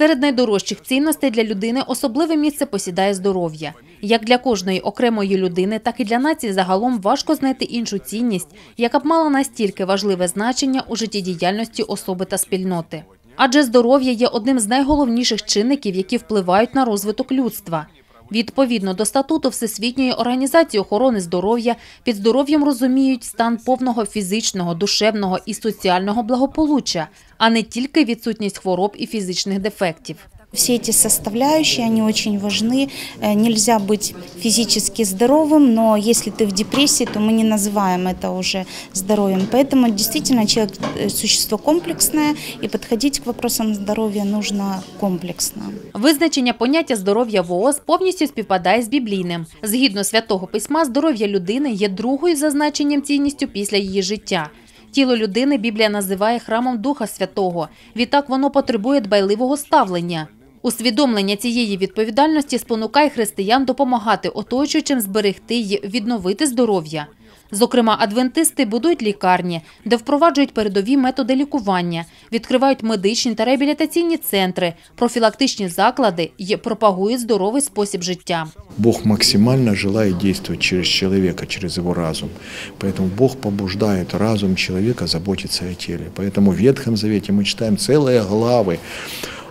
Серед найдорожчих цінностей для людини особливе місце посідає здоров'я. Як для кожної окремої людини, так і для нації загалом важко знайти іншу цінність, яка б мала настільки важливе значення у життєдіяльності особи та спільноти. Адже здоров'я є одним з найголовніших чинників, які впливають на розвиток людства. Відповідно до статуту Всесвітньої організації охорони здоров'я, під здоров'ям розуміють стан повного фізичного, душевного і соціального благополуччя, а не тільки відсутність хвороб і фізичних дефектів. Все эти составляющие, они очень важны. Э, Нельзя быть физически здоровым, но если ты в депрессии, то мы не называем это уже здоровьем. Поэтому действительно человек э, существо комплексное, и подходить к вопросам здоровья нужно комплексно. Визначення поняття здоров'я ВООЗ повністю співпадає з біблійним. Згідно святого письма, здоров'я людини є другою за значенням цінністю після її життя. Тіло людини Біблія називає храмом Духа Святого. Відтак воно потребує дбайливого ставлення. Усвідомлення цієї відповідальності спонукає християн допомагати оточуючим зберегти й відновити здоров'я. Зокрема, адвентисти будують лікарні, де впроваджують передові методи лікування, відкривають медичні та реабілітаційні центри, профілактичні заклади і пропагують здоровий спосіб життя. Бог максимально желает действовать через человека, через его разум. Поэтому Бог побуждает разум человека заботиться о теле. Поэтому в Ветхом Завете мы читаем целые главы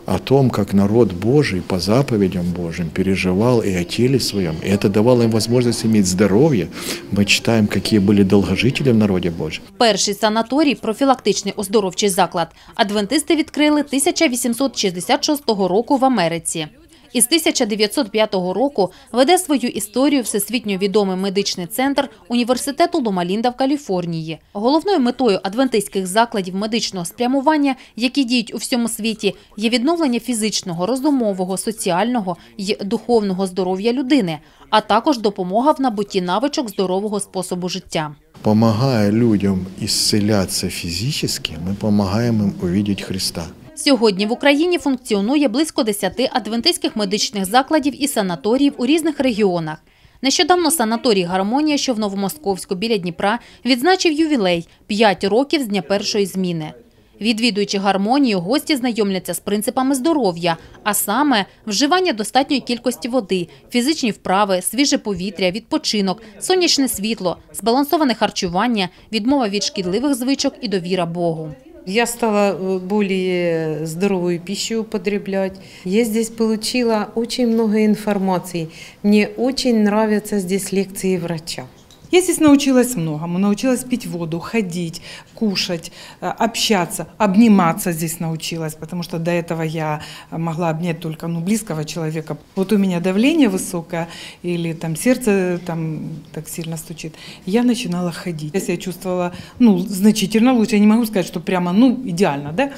о том, как народ Божий по заповедям Божьим переживал и о теле своем. И это давало им возможность иметь здоровье. Мы читаем, какие были долгожители в народе Божьем. Перший санаторій, профілактичний оздоровчий заклад, адвентисти відкрили 1866 року в Америці. Із 1905 року веде свою історію всесвітньо відомий медичний центр університету Ломалінда в Каліфорнії. Головною метою адвентистських закладів медичного спрямування, які діють у всьому світі, є відновлення фізичного, розумового, соціального і духовного здоров'я людини, а також допомога в набутті навичок здорового способу життя. Помогая людям исцеляться физически, мы помогаем им увидеть Христа. Сьогодні в Україні функціонує близько 10 адвентистських медичних закладів і санаторіїв у різних регіонах. Нещодавно санаторій Гармонія, що в Новомосковську біля Дніпра, відзначив ювілей 5 років з дня першої зміни. Відвідуючи гармонію, гості знайомляться з принципами здоров'я, а саме вживання достатньої кількості води, фізичні вправи, свіже повітря, відпочинок, сонячне світло, збалансоване харчування, відмова від шкідливих звичок і довіра Богу. Я стала э, более здоровую пищу употреблять. Я здесь получила очень много информации. Мне очень нравятся здесь лекции врача. Я здесь научилась многому. Научилась пить воду, ходить, кушать, э, общаться, обниматься здесь научилась, потому что до этого я могла обнять только ну, близкого человека. Вот у меня давление высокое или там сердце там так сильно стучит. Я начинала ходить. Я себя чувствовала ну, значительно лучше. Я не могу сказать, что прямо ну, идеально, да?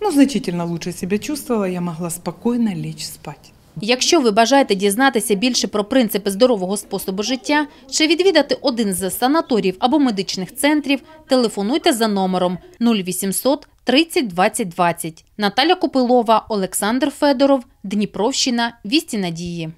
Но значительно лучше себя чувствовала. Я могла спокойно лечь спать. Якщо ви бажаєте дізнатися більше про принципи здорового способу життя чи відвідати один з санаторів або медичних центрів, телефонуйте за номером 0800 30 20 20. Наталя Копилова, Олександр Федоров, Дніпровщина, Вісті Надії.